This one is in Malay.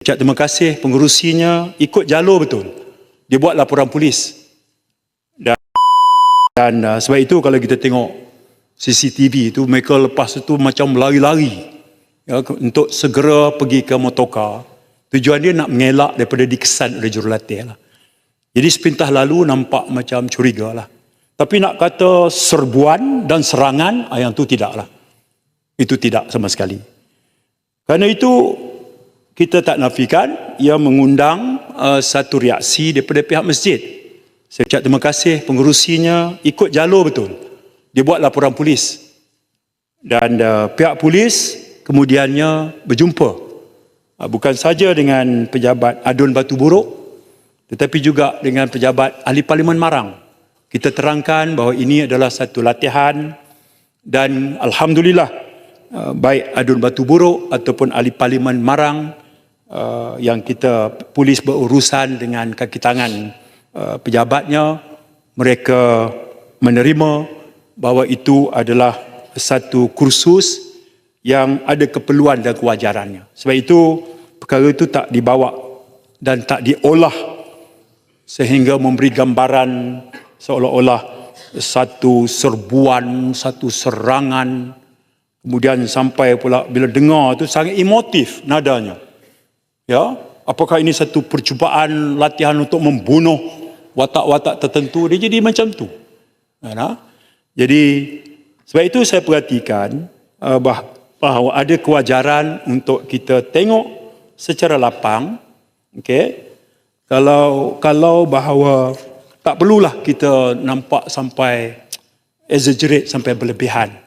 Ucap terima kasih pengurusinya ikut jalur betul. Dia buat laporan polis. Dan, dan uh, sebab itu kalau kita tengok CCTV itu mereka lepas itu macam lari-lari ya, untuk segera pergi ke motorkar. Tujuan dia nak mengelak daripada dikesan oleh jurulatih lah. Jadi sepintah lalu nampak macam curiga lah. Tapi nak kata serbuan dan serangan, ah, yang tu tidak lah. Itu tidak sama sekali. Kerana itu kita tak nafikan ia mengundang uh, satu reaksi daripada pihak masjid. Saya ucap terima kasih pengurusinya ikut jalur betul. Dia buat laporan polis. Dan uh, pihak polis kemudiannya berjumpa. Uh, bukan saja dengan pejabat Adun Batu Buruk tetapi juga dengan pejabat ahli parlimen Marang. Kita terangkan bahawa ini adalah satu latihan dan alhamdulillah uh, baik Adun Batu Buruk ataupun ahli parlimen Marang uh, yang kita polis berurusan dengan kaki tangan uh, pejabatnya mereka menerima bahawa itu adalah satu kursus yang ada keperluan dan kewajarannya. Sebab itu perkara itu tak dibawa dan tak diolah sehingga memberi gambaran seolah-olah satu serbuan, satu serangan kemudian sampai pula bila dengar tu sangat emotif nadanya. Ya, apakah ini satu percubaan latihan untuk membunuh watak-watak tertentu? Dia jadi macam tu. Ya, jadi sebab itu saya perhatikan bah- bahawa ada kewajaran untuk kita tengok secara lapang okey? Kalau kalau bahawa tak perlulah kita nampak sampai exaggerate sampai berlebihan